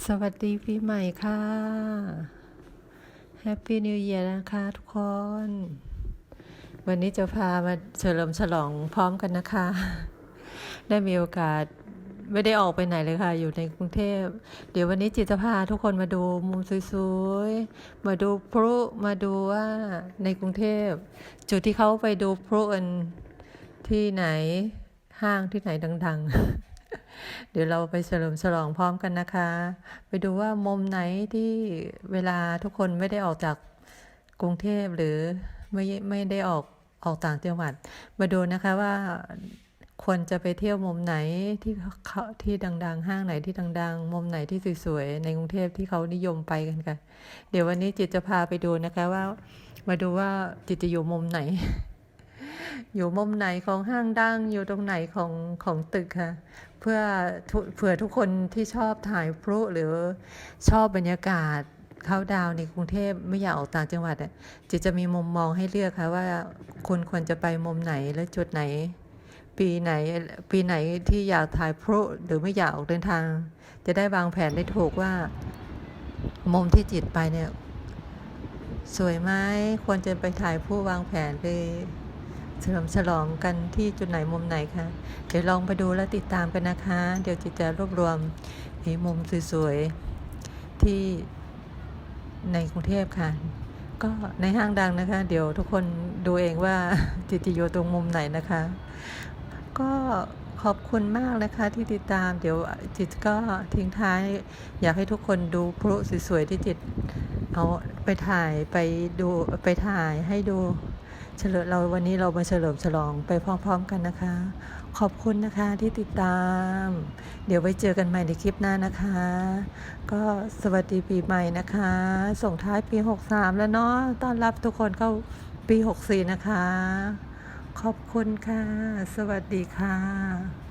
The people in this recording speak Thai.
สวัสดีปีใหม่ค่ะแฮปปี้นิว e ย r นะคะทุกคน วันนี้จะพามาเฉลิมฉลองพร้อมกันนะคะ ได้มีโอกาสไม่ได้ออกไปไหนเลยค่ะ อยู่ในกรุงเทพ เดี๋ยววันนี้จิตจะพาทุกคนมาดูมุมสวยๆ มาดูพลุ มาดูว่าในกรุงเทพ จุดที่เขาไปดูพลุกันที่ไหนห้างที่ไหนดัง ๆ เดี๋ยวเราไปเฉลิมฉลองพร้อมกันนะคะ ไปดูว่ามุมไหนที่เวลาทุกคนไม่ได้ออกจากกรุงเทพหรือไม่ไม่ได้ออกออกต่างจังหวัด มาดูนะคะว่าควรจะไปเที่ยวมุมไหนที่เขาที่ดัง ๆ ห้างไหนที่ดัง ๆ มุมไหนที่สวยๆในกรุงเทพที่เขานิยมไปกันค่ะ เดี๋ยววันนี้จิตจะพาไปดูนะคะว่า มาดูว่าจิตจะอยู่มุมไหน อยู่มุมไหนของห้างดังอยู่ตรงไหนของของตึกค่ะ เพื่อเผื่อทุกคนที่ชอบถ่ายพลุหรือชอบบรรยากาศเข้าดาวในกรุงเทพไม่อยากออกต่างจังหวัดอะจิตจะมีมุมมองให้เลือกค่ะว่าคุณควรจะไปมุมไหนและจุดไหน ปีไหนปีไหนที่อยากถ่ายพลุหรือไม่อยากออกเดินทาง จะได้วางแผนได้ถูกว่า มุมที่จิตไปเนี่ย สวยไหมควรจะไปถ่ายผู้วางแผนไป เฉลิมฉลองกันที่จุดไหนมุมไหนคะ เดี๋ยวลองไปดูและติดตามกันนะคะ เดี๋ยวจิตจะรวบรวมไอ้มุมสวยๆ ที่ในกรุงเทพค่ะ ก็ในห้างดังนะคะ เดี๋ยวทุกคนดูเองว่าจิตจะอยู่ตรงมุมไหนนะคะ ก็ขอบคุณมากนะคะที่ติดตาม เดี๋ยวจิตก็ทิ้งท้าย อยากให้ทุกคนดูพลุสวยๆที่จิตเอาไปถ่ายไปดูไปถ่ายให้ดู เฉลิมเราวันนี้เรามาเฉลิมฉลองไปพร้อมๆกันนะคะ ขอบคุณนะคะที่ติดตาม เดี๋ยวไว้เจอกันใหม่ในคลิปหน้านะคะ ก็สวัสดีปีใหม่นะคะ ส่งท้ายปี 63 แล้วเนาะต้อนรับทุกคนเข้าปี 64 นะคะ ขอบคุณค่ะ สวัสดีค่ะ